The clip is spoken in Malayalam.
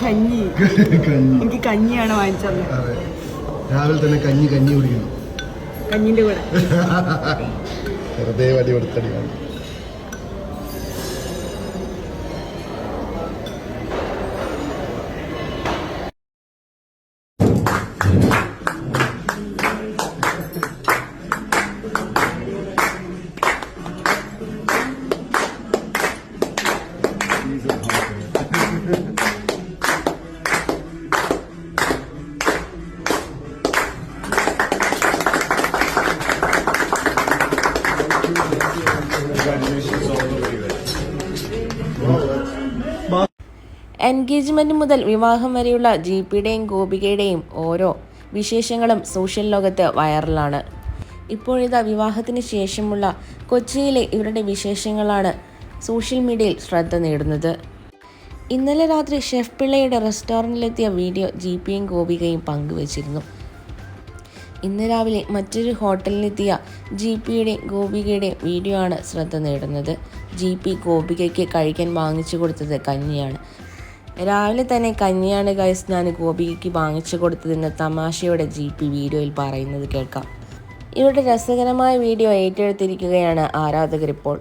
കഞ്ഞി. കഞ്ഞി. എനിക്ക് കഞ്ഞിയാണ് വാങ്ങിച്ചത്. അതെ. രാവിലെ തന്നെ കഞ്ഞി കഞ്ഞി കുടിക്കുന്നു കഞ്ഞിന്റെ കൂടെ. വെറുതെ വലിയ കൊടുത്തടിയാണ് എൻഗേജ്മെന്റ് മുതൽ വിവാഹം വരെയുള്ള ജിപിയുടെയും ഗോപികയുടെയും ഓരോ വിശേഷങ്ങളും സോഷ്യൽ ലോകത്ത് വൈറലാണ്. ഇപ്പോഴിതാ വിവാഹത്തിന് ശേഷമുള്ള കൊച്ചിയിലെ ഇവരുടെ വിശേഷങ്ങളാണ് സോഷ്യൽ മീഡിയയിൽ ശ്രദ്ധ നേടുന്നത്. ഇന്നലെ രാത്രി ഷെഫ് പിള്ളയുടെ റെസ്റ്റോറന്റിലെത്തിയ വീഡിയോ ജി പിയും ഗോപികയും പങ്കുവച്ചിരുന്നു. ഇന്ന് രാവിലെ മറ്റൊരു ഹോട്ടലിലെത്തിയ ജി പിയുടെയും ഗോപികയുടെയും വീഡിയോ ആണ് ശ്രദ്ധ നേടുന്നത്. ജി പി ഗോപികയ്ക്ക് കഴിക്കാൻ വാങ്ങിച്ചു കൊടുത്തത് കഞ്ഞിയാണ്. രാവിലെ തന്നെ കഞ്ഞിയാണ് ഗൈസ് ഞാൻ ഗോപികയ്ക്ക് വാങ്ങിച്ചു കൊടുത്തതെന്ന് തമാശയുടെ ജി പി വീഡിയോയിൽ പറയുന്നത് കേൾക്കാം. ഇവരുടെ രസകരമായ വീഡിയോ ഏറ്റെടുത്തിരിക്കുകയാണ് ആരാധകരിപ്പോൾ